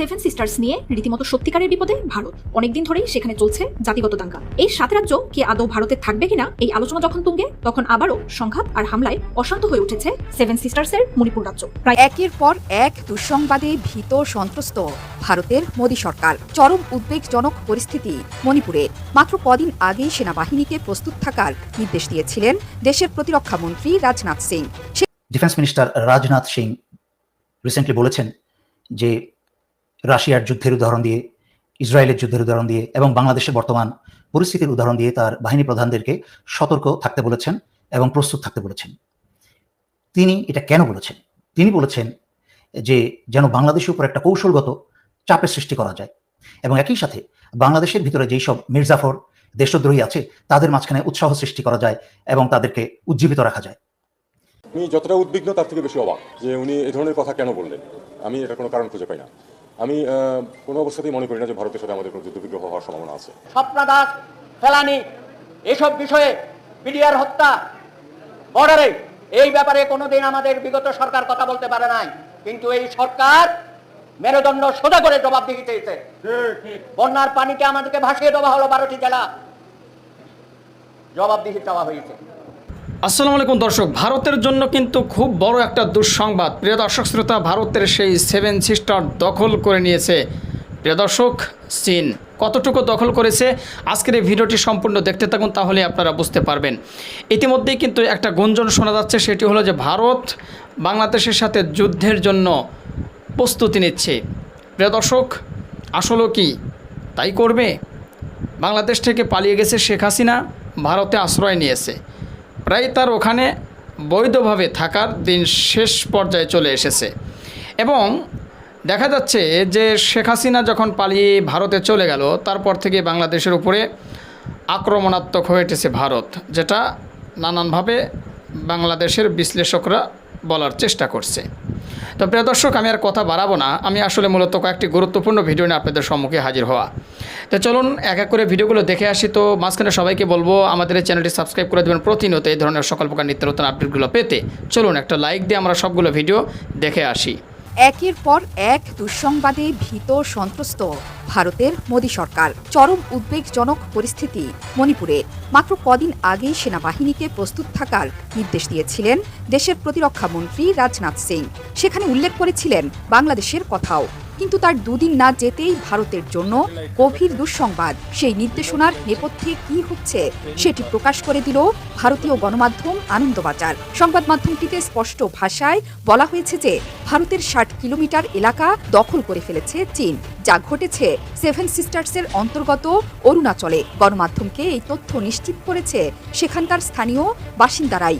Seven sisters নিয়ে রীতিমতো সত্যিকারের বিপদে ভারত। অনেকদিন ধরেই সেখানে চলছে জাতিগত দাঙ্গা। এই সাত রাজ্য কি আদৌ ভারতে থাকবে কিনা এই আলোচনা যখন তুঙ্গে তখন আবারও সংঘাত আর হামলায় অশান্ত হয়ে উঠেছে সেভেন সিস্টার্সের মণিপুর রাজ্য। প্রায় একের পর এক দুঃসংবাদে ভীত সন্ত্রস্ত ভারতের মোদী সরকার। চরম উদ্বেগজনক পরিস্থিতি মণিপুরে। মাত্র কদিন আগেই সেনাবাহিনীকে প্রস্তুত থাকার নির্দেশ দিয়েছিলেন দেশের প্রতিরক্ষা মন্ত্রী Rajnath Singh defence minister Rajnath Singh recently বলেছেন যে রাশিয়ার যুদ্ধের উদাহরণ দিয়ে, ইসরায়েলের যুদ্ধের উদাহরণ দিয়ে এবং বাংলাদেশের বর্তমান পরিস্থিতির উদাহরণ দিয়ে তার বাহিনী প্রধানদেরকে সতর্ক থাকতে বলেছেন এবং প্রস্তুত থাকতে বলেছেন। তিনি এটা কেন বলেছেন? তিনি বলেছেন যে, যেন বাংলাদেশের উপর একটা কৌশলগত চাপের সৃষ্টি করা যায় এবং একই সাথে বাংলাদেশের ভিতরে যেই সব মির্জাফর দেশদ্রোহী আছে, তাদের মাঝখানে উৎসাহ সৃষ্টি করা যায় এবং তাদেরকে উজ্জীবিত রাখা যায়। আমি যতটা উদ্বিগ্ন তার থেকে বেশি অবাক যে উনি এই ধরনের কথা কেন বললেন? আমি এটা কোনো কারণ খুঁজে পাই না। আমি কোনো অবস্থাতেই মনে করি না যে ভারতের সাথে আমাদের কোনো যুদ্ধবিগ্রহ হওয়ার সম্ভাবনা আছে। স্বপ্না দাস ফেলানি, এসব বিষয়ে পিডিআর হত্যা, বর্ডারে এই ব্যাপারে কোনোদিন আমাদের বিগত সরকার কথা বলতে পারে নাই। কিন্তু এই সরকার মেরুদণ্ড সোজা করে জবাব জবাবদিহি চেয়েছে। বন্যার পানিতে আমাদেরকে ভাসিয়ে দেওয়া হলো বারোটি জেলা। জবাবদিহি চাওয়া হয়েছে। আসসালামু আলাইকুম দর্শক, ভারতের জন্য কিন্তু খুব বড় একটা দুঃসংবাদ। প্রিয় দর্শক, শ্রোতা, ভারতের সেই সেভেন সিস্টার দখল করে নিয়েছে। প্রিয় দর্শক, চীন কতটুকু দখল করেছে? আজকের এই ভিডিওটি সম্পূর্ণ দেখতে থাকুন তাহলে আপনারা বুঝতে পারবেন। ইতিমধ্যেই কিন্তু একটা গুঞ্জন শোনা যাচ্ছে, সেটি হলো যে ভারত বাংলাদেশের সাথে যুদ্ধের জন্য প্রস্তুতি নিচ্ছে। প্রিয় দর্শক আসলে কি তাই করবে? বাংলাদেশ থেকে পালিয়ে গেছে শেখ হাসিনা, ভারতে আশ্রয় নিয়েছে। প্রায় তার ওখানে বৈধভাবে থাকার দিন শেষ পর্যায়ে চলে এসেছে। এবং দেখা যাচ্ছে যে শেখ হাসিনা যখন পালিয়ে ভারতে চলে গেল, তারপর থেকে বাংলাদেশের উপরে আক্রমণাত্মক হয়ে উঠেছে ভারত, যেটা নানানভাবে বাংলাদেশের বিশ্লেষকরা বলার চেষ্টা করছে। তো প্রিয় দর্শক, আমি আর কথা বাড়াবো না। আমি আসলে মূলত কয়েকটি গুরুত্বপূর্ণ ভিডিও নিয়ে আপনাদের সম্মুখে হাজির হওয়া। তো চলুন এক এক করে ভিডিওগুলো দেখে আসি। তো মাঝখানে সবাইকে বলব, আমাদের এই চ্যানেলটি সাবস্ক্রাইব করে দেবেন প্রতিনিয়ত এই ধরনের সকল প্রকার নিত্য নতুন আপডেটগুলো পেতে। চলুন একটা লাইক দিয়ে আমরা সবগুলো ভিডিও দেখে আসি। একের পর এক দুঃসংবাদে ভীত সন্ত্রস্ত ভারতের মোদী সরকার। চরম উদ্বেগজনক পরিস্থিতি মণিপুরে। মাত্র কদিন আগেই সেনাবাহিনীকে প্রস্তুত থাকার নির্দেশ দিয়েছিলেন দেশের প্রতিরক্ষা মন্ত্রী রাজনাথ সিং। সেখানে উল্লেখ করেছিলেন বাংলাদেশের কথাও। কিন্তু তার দুদিন না যেতেই ভারতের জন্য গভীর দুঃসংবাদ। সেই নির্দেশনার নেপথ্যে কি হচ্ছে সেটি প্রকাশ করে দিল ভারতীয় গণমাধ্যম আনন্দবাজার। সংবাদ মাধ্যমটিতে স্পষ্ট ভাষায় বলা হয়েছে যে, ভারতের ষাট কিলোমিটার এলাকা দখল করে ফেলেছে চীন, যা ঘটেছে সেভেন সিস্টার্সের অন্তর্গত অরুণাচলে। গণমাধ্যমকে এই তথ্য নিশ্চিত করেছে সেখানকার স্থানীয় বাসিন্দারাই।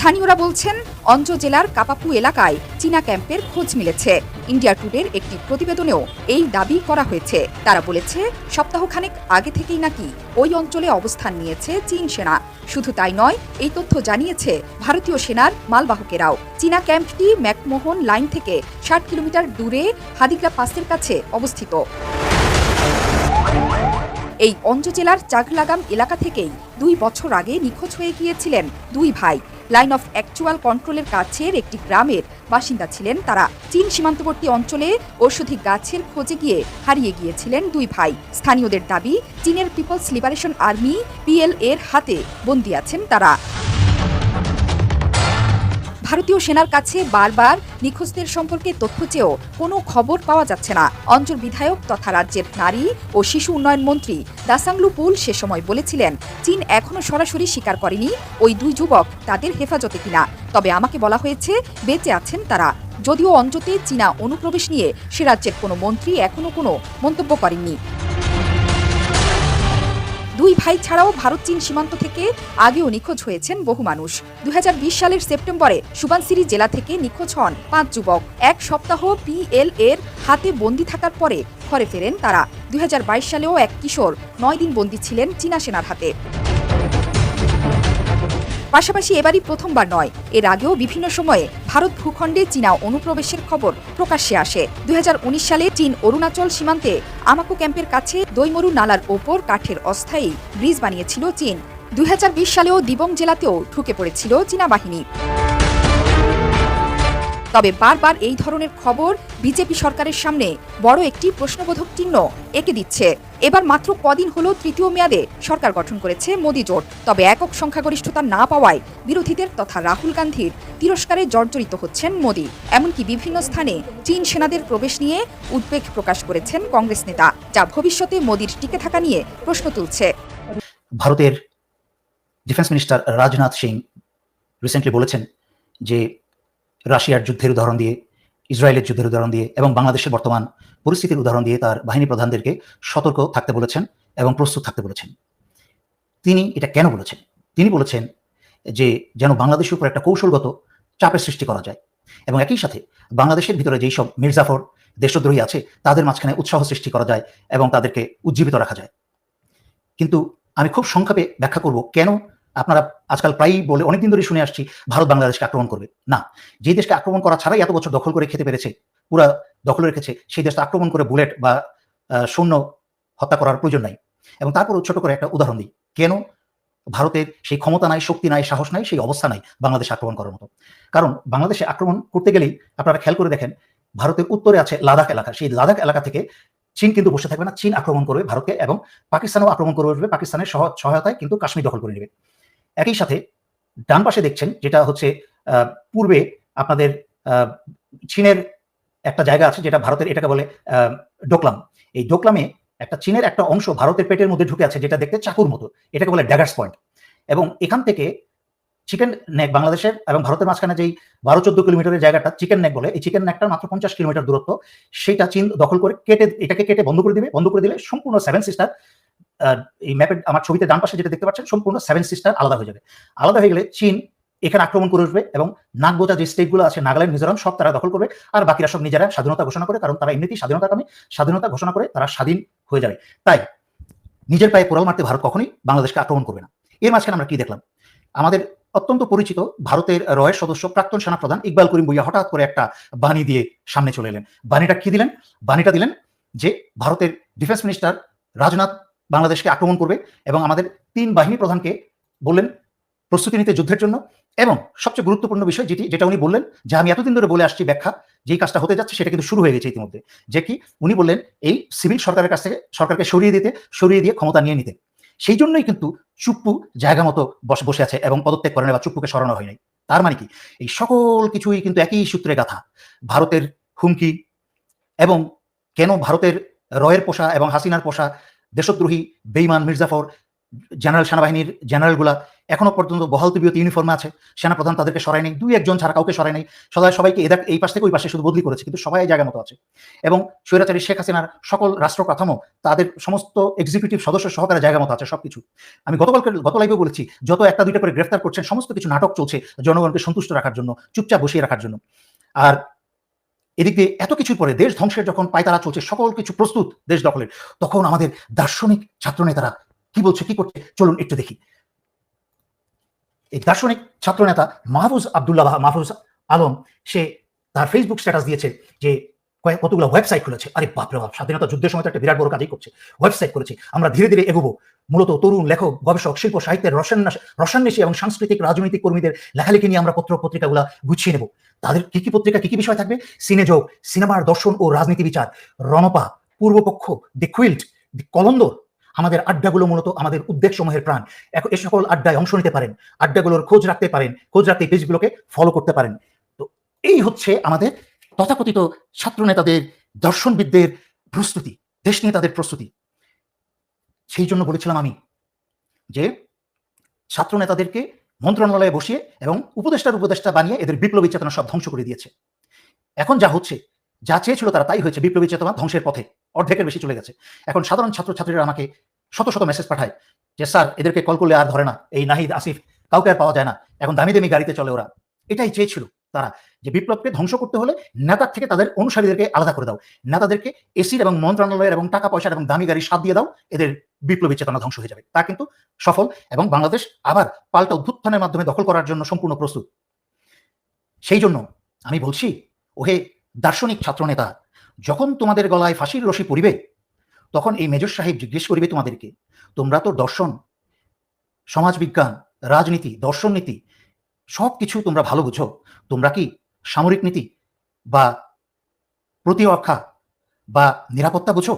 স্থানীয়রা বলছেন অঞ্জ জেলার কাপাপু এলাকায় চীনা ক্যাম্পের খোঁজ মিলেছে। ইন্ডিয়া টুডের একটি প্রতিবেদনেও এই দাবি করা হয়েছে। তারা বলেছে, সপ্তাহখানেক আগে থেকেই নাকি ওই অঞ্চলে অবস্থান নিয়েছে চীন সেনা। শুধু তাই নয়, এই তথ্য জানিয়েছে ভারতীয় সেনার মালবাহকেরাও। চীনা ক্যাম্পটি ম্যাকমোহন লাইন থেকে ষাট কিলোমিটার দূরে হাদিগ্রা পাসের কাছে অবস্থিত। এই অঞ্জ জেলার চাগলাগাম এলাকা থেকেই দুই বছর আগে নিখোঁজ হয়ে গিয়েছিলেন দুই ভাই। লাইন অফ অ্যাকচুয়াল কন্ট্রোলের কাছের একটি গ্রামের বাসিন্দা ছিলেন তারা। চীন সীমান্তবর্তী অঞ্চলে ঔষধি গাছের খোঁজে গিয়ে হারিয়ে গিয়েছিলেন দুই ভাই। স্থানীয়দের দাবি, চীনের পিপলস লিবারেশন আর্মি পিএল এর হাতে বন্দি আছেন তারা। ভারতীয় সেনার কাছে বারবার নিখোঁজদের সম্পর্কে তথ্য চেয়েও কোনো খবর পাওয়া যাচ্ছে না। অঞ্চল বিধায়ক তথা রাজ্যের নারী ও শিশু উন্নয়ন মন্ত্রী দাসাংলু পুল সে সময় বলেছিলেন, চীন এখনও সরাসরি স্বীকার করেনি ওই দুই যুবক তাদের হেফাজতে কিনা। তবে আমাকে বলা হয়েছে, বেঁচে আছেন তারা। যদিও অঞ্চতে চীনা অনুপ্রবেশ নিয়ে সে রাজ্যের কোনো মন্ত্রী এখনও কোনো মন্তব্য করেননি। দুই ভাই ছাড়াও ভারত, চীন সীমান্ত থেকে আগেও নিখোঁজ হয়েছেন বহু মানুষ। দুই হাজার বিশ সালের সেপ্টেম্বরে সুবানসিরি জেলা থেকে নিখোঁজ হন পাঁচ যুবক। এক সপ্তাহ পিএল এর হাতে বন্দি থাকার পরে ঘরে ফেরেন তারা। দুই হাজার বাইশ সালেও এক কিশোর নয় দিন বন্দী ছিলেন চীনা সেনার হাতে। পাশাপাশি এবারই প্রথমবার নয়। এর আগেও বিভিন্ন সময়ে ভারত ভূখণ্ডে চীনা অনুপ্রবেশের খবর প্রকাশ্যে আসে। দুই হাজার উনিশ সালে চীন অরুণাচল সীমান্তে আমাকু ক্যাম্পের কাছে দৈমরু নালার ওপর কাঠের অস্থায়ী ব্রিজ বানিয়েছিল চীন। দুই হাজার বিশ সালেও দিবং জেলাতেও ঢুকে পড়েছিল চীনা বাহিনী। তবে বারবার এই ধরনের খবর বিজেপি সরকারের সামনে বড় একটি প্রশ্নবোধক চিহ্ন এঁকে দিচ্ছে। এবার মাত্র কদিন হলো তৃতীয় মেয়াদে সরকার গঠন করেছে মোদী জোট। তবে একক সংখ্যাগরিষ্ঠতা না পাওয়ায় বিরোধীদের তথা রাহুল গান্ধীর তিরস্কারে জর্জরিত হচ্ছেন মোদী। এমনকি বিভিন্ন স্থানে চীন সেনাদের প্রবেশ নিয়ে উদ্বেগ প্রকাশ করেছেন কংগ্রেস নেতা, যা ভবিষ্যতে মোদীর টিকে থাকা নিয়ে প্রশ্ন তুলছে। ভারতের defence minister Rajnath Singh recently বলেছেন যে রাশিয়ার যুদ্ধের উদাহরণ দিয়ে, ইসরায়েলের যুদ্ধের উদাহরণ দিয়ে এবং বাংলাদেশের বর্তমান পরিস্থিতির উদাহরণ দিয়ে তার বাহিনী প্রধানদেরকে সতর্ক থাকতে বলেছেন এবং প্রস্তুত থাকতে বলেছেন। তিনি এটা কেন বলেছেন? তিনি বলেছেন যে, যেন বাংলাদেশের উপর একটা কৌশলগত চাপের সৃষ্টি করা যায় এবং একই সাথে বাংলাদেশের ভিতরে যেই সব মির্জাফর দেশদ্রোহী আছে, তাদের মাঝখানে উৎসাহ সৃষ্টি করা যায় এবং তাদেরকে উজ্জীবিত রাখা যায়। কিন্তু আমি খুব সংক্ষেপে ব্যাখ্যা করব কেন আপনারা আজকাল প্রায়ই বলে অনেকদিন ধরে শুনে আসছি, ভারত বাংলাদেশকে আক্রমণ করবে। না, যে দেশকে আক্রমণ করা ছাড়াই এত বছর দখল করে খেতে পেরেছে, পুরা দখল রেখেছে, সেই দেশটা আক্রমণ করে বুলেট বা সৈন্য হত্যা করার প্রয়োজন নাই। এবং তারপর ছোট করে একটা উদাহরণ দিই। কেন ভারতের সেই ক্ষমতা নাই, শক্তি নাই, সাহস নাই, সেই অবস্থা নাই বাংলাদেশে আক্রমণ করার মতো? কারণ বাংলাদেশে আক্রমণ করতে গেলেই আপনারা খেয়াল করে দেখেন, ভারতের উত্তরে আছে লাদাখ এলাকা। সেই লাদাখ এলাকা থেকে চীন কিন্তু বসে থাকবে না। চীন আক্রমণ করবে ভারতকে এবং পাকিস্তানও আক্রমণ করে পাকিস্তানের সহ- সহায়তায় কিন্তু কাশ্মীর দখল করে নেবে। একই সাথে ডান পাশে দেখছেন যেটা হচ্ছে পূর্বে আপনাদের চীনের একটা জায়গা আছে যেটা ভারতের এটাকে বলে ডোকলাম। এই ডোকলামে একটা চীনের একটা অংশ ভারতের পেটের মধ্যে ঢুকে আছে যেটা দেখতে চাকুর মতো। এটাকে বলে ড্যাগার্স পয়েন্ট। এবং এখান থেকে চিকেন নেক বাংলাদেশের এবং ভারতের মাঝখানে যেই বারো চোদ্দ কিলোমিটারের জায়গাটা চিকেন নেক বলে, এই চিকেন নেকটা মাত্র পঞ্চাশ কিলোমিটার দূরত্ব। সেটা চীন দখল করে কেটে, এটাকে কেটে বন্ধ করে দিবে। বন্ধ করে দিলে সম্পূর্ণ সেভেন সিস্টার এই ম্যাপের আমার ছবিতে ডান পাশে যেটা দেখতে পাচ্ছেন, সম্পূর্ণ সেভেন সিস্টার আলাদা হয়ে যাবে। আলাদা হয়ে গেলে চীন এখানে আক্রমণ করে উঠবে এবং নাগবোজা যে স্টেটগুলো আছে, নাগাল্যান্ড, মিজোরাম, সব তারা দখল করবে। আর বাকিরা সব নিজেরা স্বাধীনতা ঘোষণা করে, কারণ তারা এমনিতেই স্বাধীনতাকামী, স্বাধীনতা ঘোষণা করে তারা স্বাধীন হয়ে যাবে। তাই নিজের পায়ে কোরাল মারতে ভারত কখনোই বাংলাদেশকে আক্রমণ করবে না। এর মাঝখানে আমরা কি দেখলাম? আমাদের অত্যন্ত পরিচিত ভারতের রয়ের সদস্য প্রাক্তন সেনাপ্রধান ইকবাল করিম ভুইয়া হঠাৎ করে একটা বাণী দিয়ে সামনে চলে এলেন। বাণীটা কি দিলেন? বাণীটা দিলেন যে ভারতের ডিফেন্স মিনিস্টার রাজনাথ বাংলাদেশকে আক্রমণ করবে এবং আমাদের তিন বাহিনী প্রধানকে বললেন প্রস্তুতি নিতে যুদ্ধের জন্য। এবং সবচেয়ে গুরুত্বপূর্ণ বিষয় যেটি, যেটা উনি বললেন যে, আমি এতদিন ধরে বলে আসছি ব্যাখ্যা যেই কাজটা হতে যাচ্ছে সেটা কিন্তু শুরু হয়ে গেছে ইতিমধ্যে। যে কি, উনি বললেন এই সিভিল সরকারের কাছ থেকে, সরকারকে সরিয়ে দিতে, সরিয়ে দিয়ে ক্ষমতা নিয়ে নিতে। সেই জন্যই কিন্তু চুপ্পু জায়গা মতো বসে বসে আছে এবং পদত্যাগ করেন বা চুপ্পুকে সরানো হয় নাই। তার মানে কি, এই সকল কিছুই কিন্তু একই সূত্রে গাথা। ভারতের হুমকি এবং কেন ভারতের রয়ের পোষা এবং হাসিনার পোষা দেশদ্রোহী বেইমান মির্জাফর জেনারেল সেনাবাহিনীর জেনারেলগুলা এখনও পর্যন্ত বহাল তবিয়ত ইউনিফর্মে আছে। সেনাপ্রধান তাদেরকে সরায় নেই, দুই একজন ছাড়া কাউকে সরায় নেই। সবাই সবাইকে এদের, এই পাশ থেকে ওই পাশে শুধু বদলি করেছে, কিন্তু সবাই জায়গা মতো আছে। এবং স্বৈরাচারী শেখ হাসিনার সকল রাষ্ট্র কাঠামো, তাদের সমস্ত এক্সিকিউটিভ সদস্য সহকারে জায়গা মতো আছে সবকিছু। আমি গতকালকে, গত লাইভে বলেছি, যত একটা দুইটা করে গ্রেফতার করছেন, সমস্ত কিছু নাটক চলছে জনগণকে সন্তুষ্ট রাখার জন্য, চুপচাপ বসিয়ে রাখার জন্য। আর এদিক এত কিছুর পরে দেশ ধ্বংসের যখন পায়তারা চলছে, সকল কিছু প্রস্তুত দেশ দখলের, তখন আমাদের দার্শনিক ছাত্রনেতারা কি বলছে, কি করছে? চলুন একটু দেখি। এই দার্শনিক ছাত্রনেতা মাহফুজ আবদুল্লাহ মাহফুজ আলম, সে তার ফেসবুক স্ট্যাটাস দিয়েছে যে কতগুলো ওয়েবসাইট খুলেছে। আরে বাপরে বাপ, স্বাধীনতা যুদ্ধের সময় তো একটা বিরাট বড় কাজই করছে। ওয়েবসাইট করেছে আমরা ধীরে ধীরে এগোবো। মূলত তরুণ লেখক, গবেষক, শিল্প, সাহিত্যের রসান্যাস রসান্বেষী এবং সাংস্কৃতিক রাজনৈতিক কর্মীদের লেখালেখি নিয়ে আমরা পত্র পত্রিকাগুলো গুছিয়ে নেব। তাদের কি কি পত্রিকা, কি কি বিষয় থাকবে? সিনেযোগ সিনেমার দর্শন ও রাজনীতি বিচার, রণপা, পূর্বপক্ষ দি কুইল্ট দি কলন্দর, আমাদের আড্ডাগুলো মূলত আমাদের উদ্বেগ সমূহের প্রাণ। এখন এই সকল আড্ডায় অংশ নিতে পারেন, আড্ডাগুলোর খোঁজ রাখতে পারেন, খোঁজ রাখতে পেজগুলোকে ফলো করতে পারেন। তো এই হচ্ছে আমাদের তথাকথিত ছাত্র নেতাদের, দর্শনবিদদের প্রস্তুতি, দেশ নিয়ে তাদের প্রস্তুতি। সেই জন্য বলেছিলাম আমি যে, ছাত্র নেতাদেরকে মন্ত্রণালয়ে বসিয়ে এবং উপদেষ্টার উপদেষ্টা বানিয়ে এদের বিপ্লবী চেতনা সব ধ্বংস করে দিয়েছে। এখন যা হচ্ছে, যা চেয়েছিল তারা তাই হয়েছে, বিপ্লবী চেতনা ধ্বংসের পথে। অর্ধেকের বেশি চলে গেছে। এখন সাধারণ ছাত্রছাত্রীরা আমাকে শত শত মেসেজ পাঠায় যে, স্যার, এদেরকে কল করলে আর ধরে না। এই নাহিদ, আসিফ, কাউকে আর পাওয়া যায় না। এখন দামি দামি গাড়িতে চলে ওরা। এটাই চেয়েছিল। তারা। যে বিপ্লবকে ধ্বংস করতে হলে নেতার থেকে তাদের অনুসারীদেরকে আলাদা করে দাও। নেতাদেরকে এসির এবং মন্ত্রণালয়ের এবং টাকা পয়সার এবং দামি গাড়ি সাথ দিয়ে দাও, এদের বিপ্লবী চেতনা ধ্বংস হয়ে যাবে। তা কিন্তু সফল এবং বাংলাদেশ আবার পাল্টা অভ্যুত্থানের মাধ্যমে দখল করার জন্য সম্পূর্ণ প্রস্তুত। সেই জন্য আমি বলছি, ওহে দার্শনিক ছাত্রনেতা, যখন তোমাদের গলায় ফাঁসির রশি পড়িবে, তখন এই মেজর সাহেব জিজ্ঞেস করিবে তোমাদেরকে, তোমরা তো দর্শন, সমাজবিজ্ঞান, রাজনীতি দর্শন নীতি সব কিছু তোমরা ভালো বুঝো। তোমরা কি সামরিক নীতি বা প্রতিরক্ষা বা নিরাপত্তা বুঝো?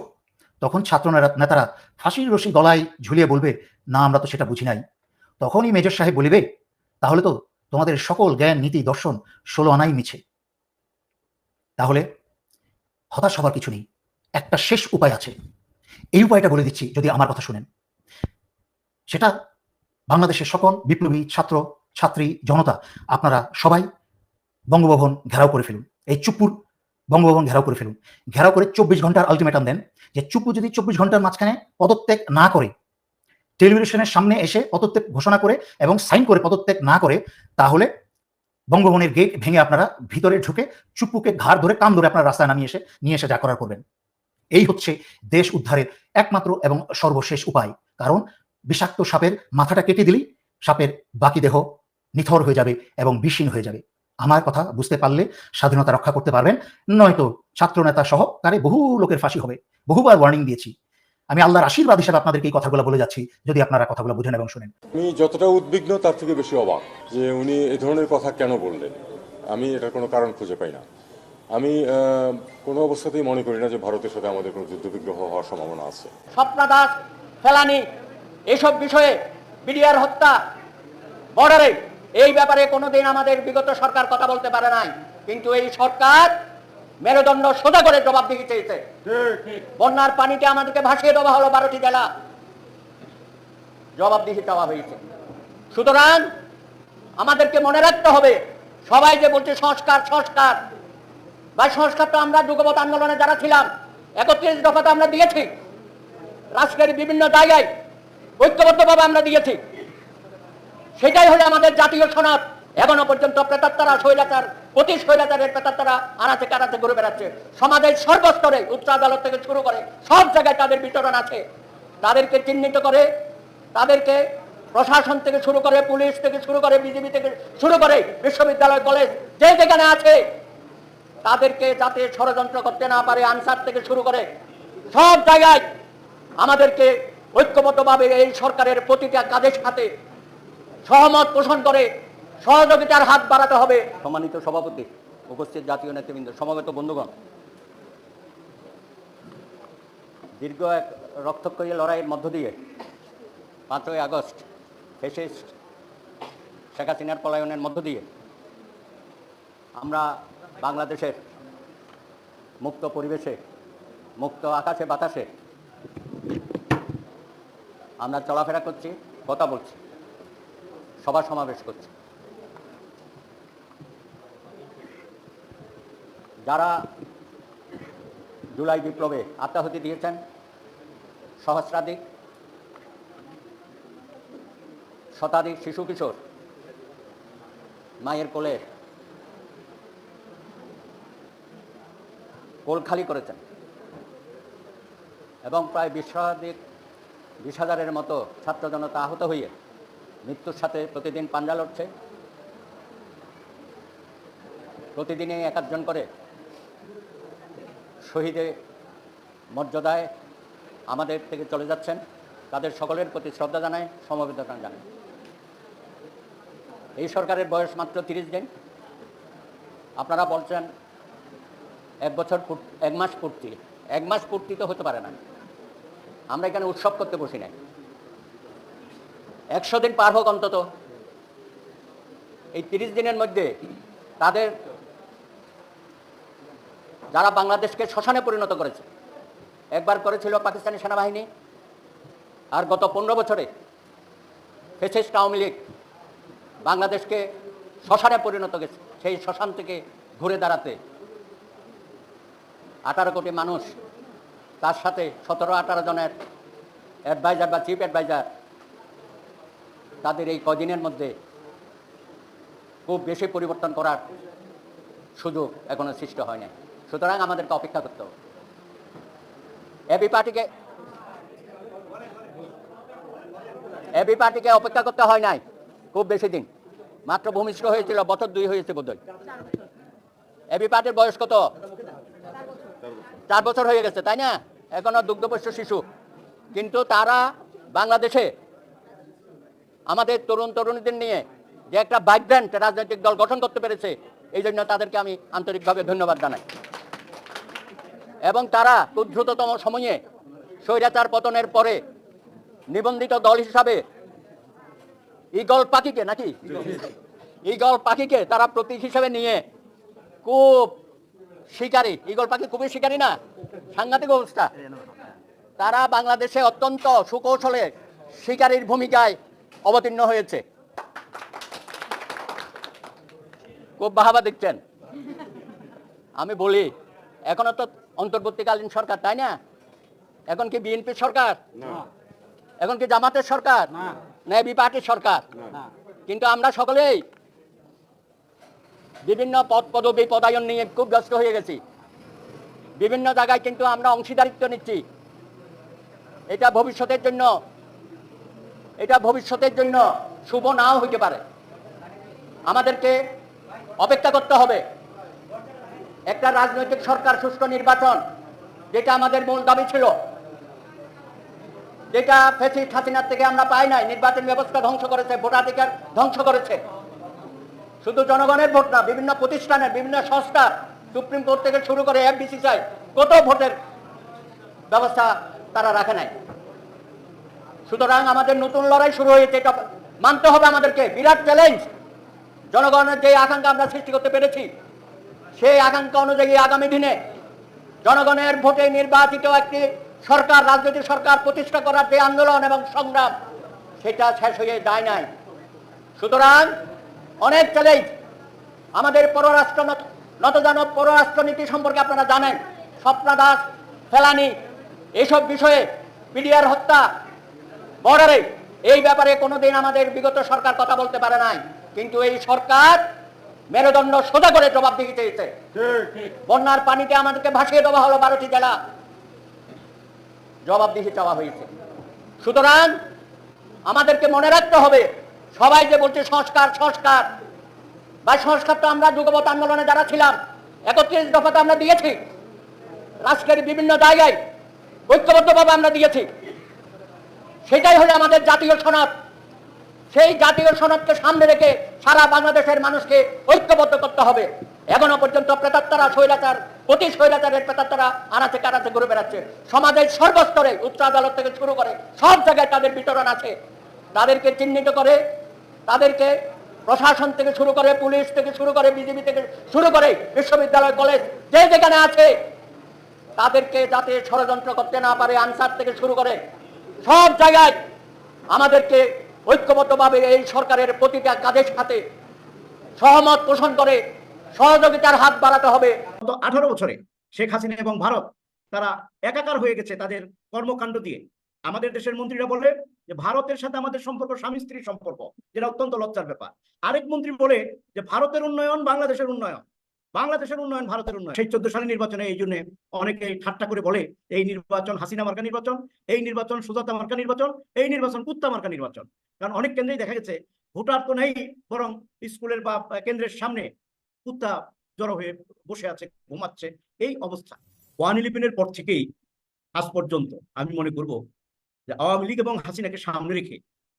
তখন ছাত্র নেতারা ফাঁসির রশি গলায় ঝুলিয়ে বলবে, না, আমরা তো সেটা বুঝি নাই। তখনই মেজর সাহেব বলিবে, তাহলে তো তোমাদের সকল জ্ঞান, নীতি, দর্শন ষোলো আনাই মিছে। তাহলে হতাশ হবার কিছু নেই। একটা শেষ উপায় আছে। এই উপায়টা বলে দিচ্ছি, যদি আমার কথা শুনেন। সেটা বাংলাদেশের সকল বিপ্লবী ছাত্র ছাত্রী, জনতা, আপনারা সবাই বঙ্গভবন ঘেরাও করে ফেলুন। এই চুপুর বঙ্গভবন ঘেরাও করে ফেলুন। ঘেরাও করে চব্বিশ ঘণ্টার আলটিমেটাম দেন যে চুপু যদি চব্বিশ ঘণ্টার মাঝখানে পদত্যাগ না করে টেলিভিশনের সামনে এসে পদত্যাগ ঘোষণা করে এবং সাইন করে পদত্যাগ না করে, তাহলে বঙ্গভবনের গেট ভেঙে আপনারা ভিতরে ঢুকে চুপুকে ঘাড় ধরে কাম ধরে আপনারা রাস্তায় নামিয়ে এসে, নিয়ে এসে যা করার করবেন। এই হচ্ছে দেশ উদ্ধারের একমাত্র এবং সর্বশেষ উপায়। কারণ বিষাক্ত সাপের মাথাটা কেটে দিলেই সাপের বাকি দেহ নিথর হয়ে যাবে এবং বিষহীন হয়ে যাবে। আমার কথা বুঝতে পারলে স্বাধীনতা রক্ষা করতে পারবেন। নয়তো ছাত্রনেতা সহ তারে বহু লোকের ফাঁসি হবে। বহুবার ওয়ার্নিং দিয়েছি। আমি আল্লাহর আশীর্বাদ হিসেবে আপনাদেরকে এই কথাগুলো বলে যাচ্ছি যদি আপনারা কথাগুলো বুঝেন এবং শুনেন। আমি যতটা উদ্বিগ্ন তার থেকে বেশি অবাক যে উনি এ ধরনের কথা কেন বললেন। আমি এটার কোনো কারণ খুঁজে পাই না। আমি কোনো অবস্থাতেই মনে করি না যে ভারতের সাথে আমাদের কোনো যুদ্ধবিগ্রহ হওয়ার সম্ভাবনা আছে। স্বপ্না দাস ফেলানি এসব বিষয়ে বিডিআর হত্যা বর্ডারে এই ব্যাপারে কোনোদিন আমাদের বিগত সরকার কথা বলতে পারে নাই। কিন্তু এই সরকার মেরুদণ্ড সোজা করে জবাবদিহি চেয়েছে বন্যার পানিতে আমাদেরকে ভাসিয়ে দেওয়া হলো বারোটি জেলা। জবাবদিহি চাওয়া হয়েছে। সুতরাং আমাদেরকে মনে রাখতে হবে, সবাই যে বলছে সংস্কার সংস্কার। বা সংস্কার তো আমরা যুগপথ আন্দোলনে যারা ছিলাম, একত্রিশ দফা তো আমরা দিয়েছি। রাষ্ট্রের বিভিন্ন জায়গায় ঐক্যবদ্ধভাবে আমরা দিয়েছি। সেটাই হলো আমাদের জাতীয় সনদ এখনও পর্যন্ত প্রেতাত্মারা শৈলাচার প্রতি শৈলাচারের প্রেতাত্মারা আনাচে কানাচে ঘুরে বেড়াচ্ছে। সমাজের সর্বস্তরে উচ্চ আদালত থেকে শুরু করে সব জায়গায় তাদের বিতরণ আছে। তাদেরকে চিহ্নিত করে, তাদেরকে প্রশাসন থেকে শুরু করে, পুলিশ থেকে শুরু করে বিজেপি থেকে শুরু করে, বিশ্ববিদ্যালয়, কলেজ, যে যেখানে আছে, তাদেরকে যাতে ষড়যন্ত্র করতে না পারে, আনসার থেকে শুরু করে সব জায়গায় আমাদেরকে ঐক্যবদ্ধভাবে এই সরকারের প্রতিটা কাজের সাথে সহমত পোষণ করে সহযোগিতার হাত বাড়াতে হবে। সম্মানিত সভাপতি, উপস্থিত জাতীয় নেতৃবৃন্দ সমাগত বন্ধুগণ, দীর্ঘ এক রক্তক্ষয়ী লড়াইয়ের মধ্য দিয়ে পাঁচই আগস্ট ফেসিস্ট শেখ হাসিনার পলায়নের মধ্য দিয়ে আমরা বাংলাদেশের মুক্ত পরিবেশে, মুক্ত আকাশে বাতাসে আমরা চলাফেরা করছি, কথা বলছি। সভা সমাবেশ করছে। যারা জুলাই বিপ্লবে আত্মাহতি দিয়েছেন, সহস্রাধিক, শতাধিক শিশু কিশোর মায়ের কোলে কোল খালি করেছেন এবং প্রায় বিশ হাজারের মতো ছাত্র জনতা আহত হয়ে মৃত্যুর সাথে প্রতিদিন পাঞ্জা লড়ছে। প্রতিদিনই এক একজন করে শহীদে মর্যাদায় আমাদের থেকে চলে যাচ্ছেন। তাদের সকলের প্রতি শ্রদ্ধা জানায়, সমবেদনা জানায়। এই সরকারের বয়স মাত্র তিরিশ দিন। আপনারা বলছেন এক বছর এক মাস পূর্তি। এক মাস পূর্তি তো হতে পারে না। আমরা এখানে উৎসব করতে বসি নাই। একশো দিন পার হোক অন্তত। এই তিরিশ দিনের মধ্যে তাদের যারা বাংলাদেশকে শ্মশানে পরিণত করেছে, একবার করেছিল পাকিস্তানি সেনাবাহিনী, আর গত পনেরো বছরে ফেসিস্ট আওয়ামী লীগ বাংলাদেশকে শ্মশানে পরিণত গেছে সেই শ্মশান থেকে ঘুরে দাঁড়াতে। আঠারো কোটি মানুষ তার সাথে সতেরো আঠারো জনের অ্যাডভাইজার বা চিফ অ্যাডভাইজার তাদের এই কদিনের মধ্যে খুব বেশি পরিবর্তন করার সুযোগ এখনও সৃষ্টি হয় নাই সুতরাং আমাদেরকে অপেক্ষা করতে হবে। এবি পার্টিকে এবি পার্টিকে অপেক্ষা করতে হয় নাই, খুব বেশি দিন। মাত্র ভূমিষ্ঠ হয়েছিল, বছর দুই হয়েছে বোধহয়। এবি পার্টির বয়স কত? চার বছর হয়ে গেছে, তাই না? এখনও দুগ্ধপোষ্য শিশু। কিন্তু তারা বাংলাদেশে আমাদের তরুণ তরুণীদের নিয়ে যে একটা ভাইব্রেন্ট রাজনৈতিক দল গঠন করতে পেরেছে, এই জন্য তাদেরকে আমি আন্তরিকভাবে ধন্যবাদ জানাই। এবং তারা খুব দ্রুততম সময়ে স্বৈরাচার পতনের পরে নিবন্ধিত দল হিসাবে ইগল পাখিকে নাকি? ইগল পাখিকে তারা প্রতীক হিসেবে নিয়ে খুব শিকারী। ইগল পাখি খুবই শিকারী না? সাংঘাতিক অবস্থা। তারা বাংলাদেশে অত্যন্ত সুকৌশলে শিকারীর ভূমিকায় অবতীর্ণ হয়েছে। খুব বাহাবা দিচ্ছেন আমি বলি এখনও তো অন্তর্বর্তীকালীন সরকার তাই না? এখন কি বিএনপি সরকার? এখন কি জামাতের সরকার? না। বি পার্টির সরকার? কিন্তু আমরা সকলেই বিভিন্ন পদ পদবি পদায়ন নিয়ে খুব ব্যস্ত হয়ে গেছি। বিভিন্ন জায়গায় কিন্তু আমরা অংশীদারিত্ব নিচ্ছি। এটা ভবিষ্যতের জন্য এটা ভবিষ্যতের জন্য শুভ নাও হইতে পারে। আমাদেরকে অপেক্ষা করতে হবে। একটা রাজনৈতিক সরকার, সুষ্ঠু নির্বাচন, যেটা আমাদের মূল দাবি ছিল, যেটা ফেসি হাসিনার থেকে আমরা পাই নাই। নির্বাচন ব্যবস্থা ধ্বংস করেছে, ভোটাধিকার ধ্বংস করেছে। শুধু জনগণের ভোট না, বিভিন্ন প্রতিষ্ঠানের, বিভিন্ন সংস্থা সুপ্রিম কোর্ট থেকে শুরু করে এফবিসিসিআই কত ভোটের ব্যবস্থা তারা রাখে নাই। সুতরাং আমাদের নতুন লড়াই শুরু হয়েছে, এটা মানতে হবে আমাদেরকে। বিরাট চ্যালেঞ্জ জনগণের যে আকাঙ্ক্ষা আমরা সৃষ্টি করতে পেরেছি, সেই আকাঙ্ক্ষা অনুযায়ী আগামী দিনে জনগণের ভোটে নির্বাচিত একটি সরকার, রাজনৈতিক সরকার প্রতিষ্ঠা করার যে আন্দোলন এবং সংগ্রাম, সেটা শেষ হয়ে যায় নাই। সুতরাং অনেক চ্যালেঞ্জ আমাদের পররাষ্ট্র নত- নতজানব পররাষ্ট্রনীতি সম্পর্কে আপনারা জানেন। স্বপ্না দাস, ফেলানি এইসব বিষয়ে পিডিআর হত্যা বর্ডারে এই ব্যাপারে কোনোদিন আমাদের বিগত সরকার কথা বলতে পারে নাই। কিন্তু এই সরকার মেরুদণ্ড সোজা করে জবাবদিহি চেয়েছে বন্যার পানিতে আমাদেরকে ভাসিয়ে দেওয়া হলো বারোটি জেলা। জবাবদিহি চাওয়া হয়েছে। সুতরাং আমাদেরকে মনে রাখতে হবে, সবাই যে বলছে সংস্কার সংস্কার বা সংস্কার তো আমরা যুগপথ আন্দোলনে যারা ছিলাম, একত্রিশ দফা তো আমরা দিয়েছি। রাষ্ট্রের বিভিন্ন জায়গায় ঐক্যবদ্ধভাবে আমরা দিয়েছি। সেটাই হলো আমাদের জাতীয় সনদ। সেই জাতীয় সনদকে সামনে রেখে সারা বাংলাদেশের মানুষকে ঐক্যবদ্ধ করতে হবে। এখনও পর্যন্ত প্রেতাত্মারা স্বৈরাচার প্রতি স্বৈরাচারের প্রেতাত্তারা আনাচে কানাচে ঘুরে বেড়াচ্ছে। সমাজের সর্বস্তরে উচ্চ আদালত থেকে শুরু করে সব জায়গায় তাদের বিতরণ আছে। তাদেরকে চিহ্নিত করে, তাদেরকে প্রশাসন থেকে শুরু করে, পুলিশ থেকে শুরু করে বিজেপি থেকে শুরু করে, বিশ্ববিদ্যালয়, কলেজ, যে যেখানে আছে, তাদেরকে যাতে ষড়যন্ত্র করতে না পারে, আনসার থেকে শুরু করে সব জায়গায় আমাদেরকে ঐক্যবদ্ধভাবে এই সরকারের প্রতিটা কাজের সাথে সহমত পোষণ করে সহযোগিতার হাত বাড়াতে হবে। গত আঠারো বছরে শেখ হাসিনা এবং ভারত তারা একাকার হয়ে গেছে তাদের কর্মকাণ্ড দিয়ে। আমাদের দেশের মন্ত্রীরা বলে যে, ভারতের সাথে আমাদের সম্পর্ক, স্বামী স্ত্রীর সম্পর্ক, যেটা অত্যন্ত লজ্জার ব্যাপার। আরেক মন্ত্রী বলে যে, ভারতের উন্নয়ন, বাংলাদেশের উন্নয়ন। বাংলাদেশের উন্নয়ন, ভারতের উন্নয়ন। সেই চোদ্দ সালের নির্বাচনে এই জন্য অনেকে ঠাট্টা করে বলে, এই নির্বাচন হাসিনা মার্কা নির্বাচন, এই নির্বাচন সুজাতা মার্কা নির্বাচন, এই নির্বাচন কুত্তা মার্কা নির্বাচন। কারণ অনেক কেন্দ্রেই দেখা গেছে, ভোটার তো নেই, বরং স্কুলের বা কেন্দ্রের সামনে কুত্তা জড়ো হয়ে বসে আছে, ঘুমাচ্ছে। এই অবস্থা। ওয়ান ইলেভেনের পর থেকেই আজ পর্যন্ত আমি মনে করব যে আওয়ামী লীগ এবং হাসিনাকে সামনে রেখে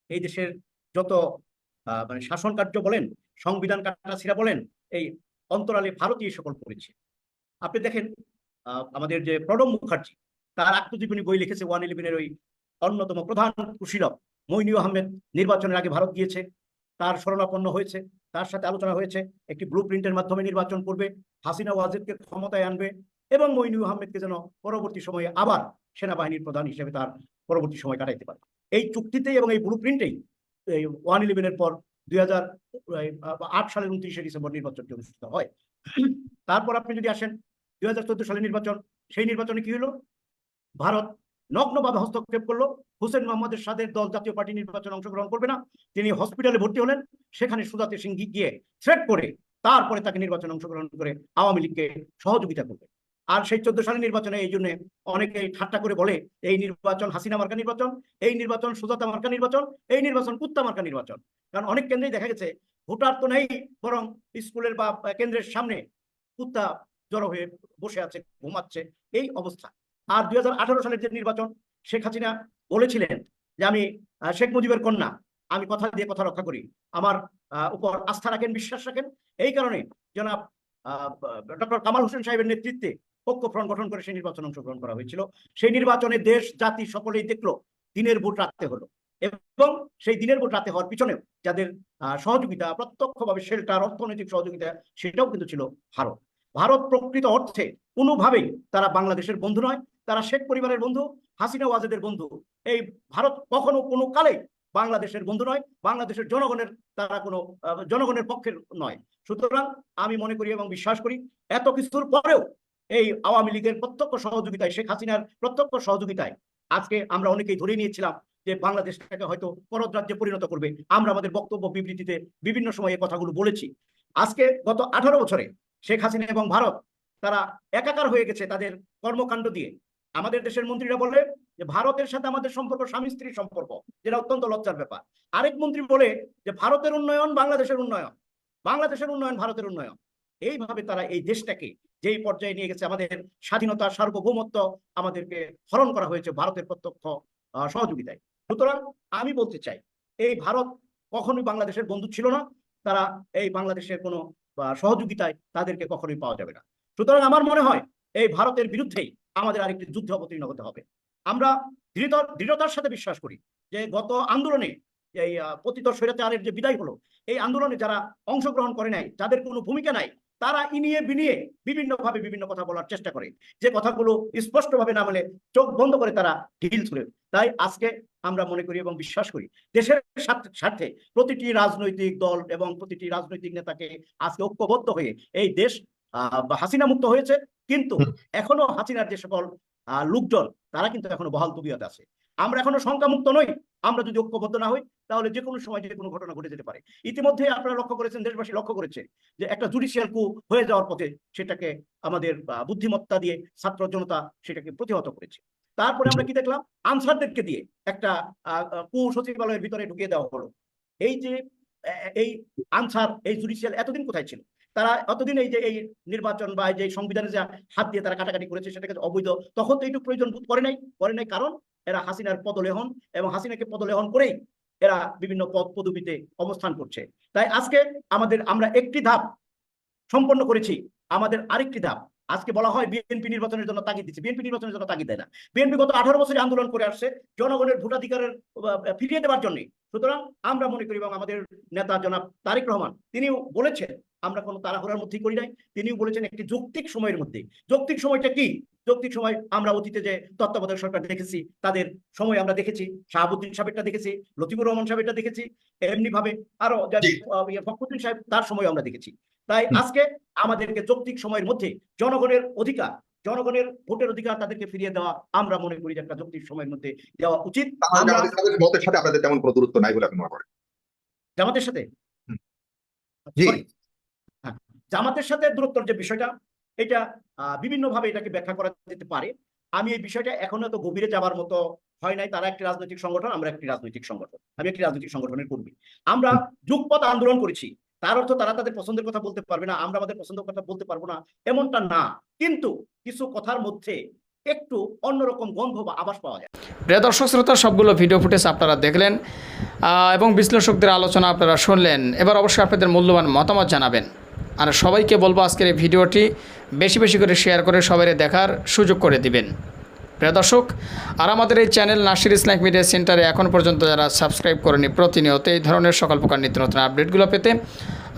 এই দেশের যত মানে শাসন কার্য বলেন, সংবিধান কাটাছিরা বলেন, এই অন্তরালে ভারতীয় সকল করেছে আপনি দেখেন আমাদের যে প্রণব মুখার্জি, তার আত্মজীবনী বই লিখেছে ওয়ান ইলেভেনের ওই অন্যতম প্রধান কুশীলব মইনু আহমেদ নির্বাচনের আগে ভারত গিয়েছে। তার শরণাপন্ন হয়েছে, তার সাথে আলোচনা হয়েছে, একটি ব্লু প্রিন্টের মাধ্যমে নির্বাচন করবে, হাসিনা ওয়াজেদকে ক্ষমতায় আনবে এবং মইনু আহমেদকে যেন পরবর্তী সময়ে আবার সেনাবাহিনীর প্রধান হিসেবে তার পরবর্তী সময় কাটাইতে পারে। এই চুক্তিতেই এবং এই ব্লু প্রিন্টেই ওয়ান ইলেভেনের পর দুই হাজার আট সালের উনত্রিশে ডিসেম্বর নির্বাচনটি অনুষ্ঠিত হয়। তারপর আপনি যদি আসেন, দুই হাজার চোদ্দ সালের নির্বাচন, সেই নির্বাচনে কি হলো? ভারত নগ্নভাবে হস্তক্ষেপ করল। হুসেন মোহাম্মদের সাদের দল জাতীয় পার্টি নির্বাচনে অংশগ্রহণ করবে না। তিনি হসপিটালে ভর্তি হলেন। সেখানে সুজাতে সিং গিয়ে, থ্রেট করে তারপরে তাকে নির্বাচনে অংশগ্রহণ করে আওয়ামী লীগকে সহযোগিতা করবে। আর সেই চোদ্দ সালের নির্বাচনে এই জন্য অনেকে ঠাট্টা করে বলে, এই নির্বাচন হাসিনা মার্কা নির্বাচন, এই নির্বাচন সুজাতা মার্কা নির্বাচন, এই নির্বাচন কুত্তা মার্কা নির্বাচন। কারণ অনেক কেন্দ্রেই দেখা গেছে, ভোটার তো নেই, বরং স্কুলের বা কেন্দ্রের সামনে কুত্তা জড়ো হয়ে বসে আছে, ঘুমাচ্ছে, এই অবস্থা। আর দুই হাজার আঠারো সালের যে নির্বাচন, শেখ হাসিনা বলেছিলেন যে, আমি শেখ মুজিবের কন্যা, আমি কথা দিয়ে কথা রক্ষা করি, আমার উপর আস্থা রাখেন, বিশ্বাস রাখেন। এই কারণে জনাব ডক্টর কামাল হোসেন সাহেবের নেতৃত্বে ঐক্যফ্রন্ট গঠন করে সেই নির্বাচনে অংশগ্রহণ করা হয়েছিল। সেই নির্বাচনে দেশ, জাতি সকলেই দেখল দিনের ভোট রাখতে হলো এবং সেই দিনের ভোট রাতে হওয়ার পিছনেও যাদের সহযোগিতা, প্রত্যক্ষভাবে শেল্টার অর্থনৈতিক সহযোগিতা সেটাও কিন্তু ছিল ভারত। ভারত প্রকৃত অর্থে কোনোভাবেই তারা বাংলাদেশের বন্ধু নয়, তারা শেখ পরিবারের বন্ধু, হাসিনা ওয়াজেদের বন্ধু। এই ভারত কখনো কোনো কালে বাংলাদেশের বন্ধু নয়, বাংলাদেশের জনগণের তারা কোনো জনগণের পক্ষের নয়। সুতরাং আমি মনে করি এবং বিশ্বাস করি এত কিছুর পরেও এই আওয়ামী লীগের প্রত্যক্ষ সহযোগিতায়, শেখ হাসিনার প্রত্যক্ষ সহযোগিতায় আজকে আমরা অনেকেই ধরে নিয়েছিলাম যে বাংলাদেশটাকে হয়তো পরদ রাজ্যে পরিণত করবে। আমরা আমাদের বক্তব্য বিবৃতিতে বিভিন্ন সময় এই কথাগুলো বলেছি। আজকে গত আঠারো বছরে শেখ হাসিনা এবং ভারত তারা একাকার হয়ে গেছে তাদের কর্মকাণ্ড দিয়ে। আমাদের দেশের মন্ত্রীরা বলে যে, ভারতের সাথে আমাদের সম্পর্ক স্বামী স্ত্রীর সম্পর্ক, যেটা অত্যন্ত লজ্জার ব্যাপার। আরেক মন্ত্রী বলে যে, ভারতের উন্নয়ন বাংলাদেশের উন্নয়ন বাংলাদেশের উন্নয়ন ভারতের উন্নয়ন। এইভাবে তারা এই দেশটাকে যেই পর্যায়ে নিয়ে গেছে, আমাদের স্বাধীনতা, সার্বভৌমত্ব আমাদেরকে হরণ করা হয়েছে ভারতের প্রত্যক্ষ সহযোগিতায়। সুতরাং আমি বলতে চাই, এই ভারত কখনোই বাংলাদেশের বন্ধু ছিল না। তারা এই বাংলাদেশের কোনো সহযোগিতায় তাদেরকে কখনোই পাওয়া যাবে না। সুতরাং আমার মনে হয়, এই ভারতের বিরুদ্ধেই আমাদের আরেকটি যুদ্ধে অবতীর্ণ হতে হবে। আমরা দৃঢ়, দৃঢ়তার সাথে বিশ্বাস করি যে গত আন্দোলনে এই পতিত স্বৈরাচারের যে বিদায় হলো, এই আন্দোলনে যারা অংশগ্রহণ করে নাই, যাদের কোনো ভূমিকা নাই তারা ইনিয়ে বিনিয়ে বিভিন্ন ভাবে বিভিন্ন কথা বলার চেষ্টা করে। যে কথাগুলো স্পষ্টভাবে না বলে চোখ বন্ধ করে তারা ঢিল ছুড়ে তাই আজকে আমরা মনে করি এবং বিশ্বাস করি দেশের স্বার্থ- প্রতিটি রাজনৈতিক দল এবং প্রতিটি রাজনৈতিক নেতাকে আজকে ঐক্যবদ্ধ হয়ে এই দেশ আহ, হাসিনা মুক্ত হয়েছে। কিন্তু এখনও হাসিনার যে সকল আহ, লোকজন তারা কিন্তু এখনও বহাল তবিয়ত আছে। আমরা এখনও সংখ্যামুক্ত নই, আমরা যদি ঐক্যবদ্ধ না হই, তাহলে যে কোনো সময় যে কোনো ঘটনা ঘটে যেতে পারে। ইতিমধ্যে আপনারা লক্ষ্য করেছেন, দেশবাসী লক্ষ্য করেছে যে একটা জুডিশিয়াল কু হয়ে যাওয়ার পথে সেটাকে আমাদের বুদ্ধিমত্তা দিয়ে ছাত্র জনতা সেটাকে প্রতিহত করেছে। তারপরে আমরা কি দেখলাম? আনসারদেরকে দিয়ে একটা কু সচিবালয়ের ভিতরে ঢুকিয়ে দেওয়া হলো। এই যে এই আনসার, এই জুডিশিয়াল এতদিন কোথায় ছিল? তারা অতদিন এই যে, এই নির্বাচন বা এই যে সংবিধানে যে হাত দিয়ে তারা কাটাকাটি করেছে সেটাকে অবৈধ, তখন তো এইটুকু প্রয়োজন বোধ করে নাই। করে নাই কারণ এরা হাসিনার পদলেহন এবং হাসিনাকে পদলেহন করেই এরা বিভিন্ন পদ পদবিতে অবস্থান করছে। তাই আজকে আমাদের আমরা একটি ধাপ সম্পন্ন করেছি, আমাদের আরেকটি ধাপ। আজকে বলা হয় বিএনপি নির্বাচনের জন্য তাগিদ দিচ্ছে। বিএনপি নির্বাচনের জন্য তাগিদ দেয় না। বিএনপি গত আঠারো বছরে আন্দোলন করে আসছে জনগণের ভোটাধিকারের ফিরিয়ে দেওয়ার জন্য। সুতরাং আমরা মনে করি এবং আমাদের নেতা জনাব তারেক রহমান, তিনিও বলেছেন, আমরা কোনো তাড়াহুড়ার মধ্যেই করি নাই। তিনিও বলেছেন একটি যৌক্তিক সময়ের মধ্যে। যৌক্তিক সময়টা কি? যৌক্তিক সময় আমরা অতীতে যে তত্ত্বাবধায়ক সরকার দেখেছি তাদের সময় আমরা দেখেছি শাহাবুদ্দিন সাহেবটা দেখেছি লতিফুর রহমান সাহেবটা দেখেছি এমনি ভাবে আরও। আহ, ইয়ে ফখরুদ্দিন সাহেব তার সময় আমরা দেখেছি। তাই আজকে আমাদেরকে যৌক্তিক সময়ের মধ্যে জনগণের অধিকার জনগণের ভোটের অধিকার তাদেরকে ফিরিয়ে দেওয়া আমরা মনে করি যে একটা যৌক্তিক সময়ের মধ্যে দেওয়া উচিত। মতের সাথে আপনাদের তেমন কোনো দূরত্ব নাই বলে আপনি মনে করেন? জামাতের সাথে? জি। হ্যাঁ, জামাতের সাথে দূরত্বর যে বিষয়টা এটা বিভিন্ন ভাবে এটাকে ব্যাখ্যা করা যেতে পারে। আমি এই বিষয়টা এখনও তো গভীরে যাবার মতো হয় নাই। তারা একটি রাজনৈতিক সংগঠন, আমরা একটি রাজনৈতিক সংগঠন। আমি একটি রাজনৈতিক সংগঠনের কর্মী। আমরা যুগপথ আন্দোলন করেছি। তার অর্থ তারা তাদের পছন্দের কথা বলতে পারবে না, আমরা আমাদের পছন্দের কথা বলতে পারব না, এমনটা না। কিন্তু কিছু কথার মধ্যে একটু অন্যরকম গন্ধ বা আভাস পাওয়া যায়। প্রিয় দর্শক, শ্রোতা, সবগুলো ভিডিও ফুটেজ আপনারা দেখলেন এবং বিশ্লেষকদের আলোচনা আপনারা শুনলেন। এবার অবশ্যই আপনাদের মূল্যবান মতামত জানাবেন। আর সবাইকে বলব আজকের এই ভিডিওটি বেশি বেশি করে শেয়ার করে সবাই দেখার সুযোগ করে দিবেন। প্রিয় দর্শক, আর আমাদের এই চ্যানেল নাসির ইসলামিক মিডিয়া সেন্টারে এখন পর্যন্ত যারা সাবস্ক্রাইব করেনি, প্রতিনিয়ত এই ধরনের সকল প্রকার নিত্য নতুন আপডেটগুলো পেতে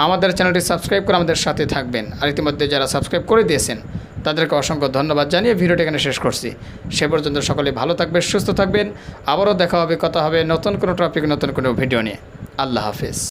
আমাদের চ্যানেলটি সাবস্ক্রাইব করে আমাদের সাথে থাকবেন। আর ইতিমধ্যে যারা সাবস্ক্রাইব করে দিয়েছেন, তাদেরকে অসংখ্য ধন্যবাদ জানিয়ে ভিডিওটি এখানে শেষ করছি। সে পর্যন্ত সকলে ভালো থাকবেন, সুস্থ থাকবেন। আবারও দেখা হবে, কথা হবে নতুন কোনো টপিক নতুন কোনো ভিডিও নিয়ে। আল্লাহ হাফিজ।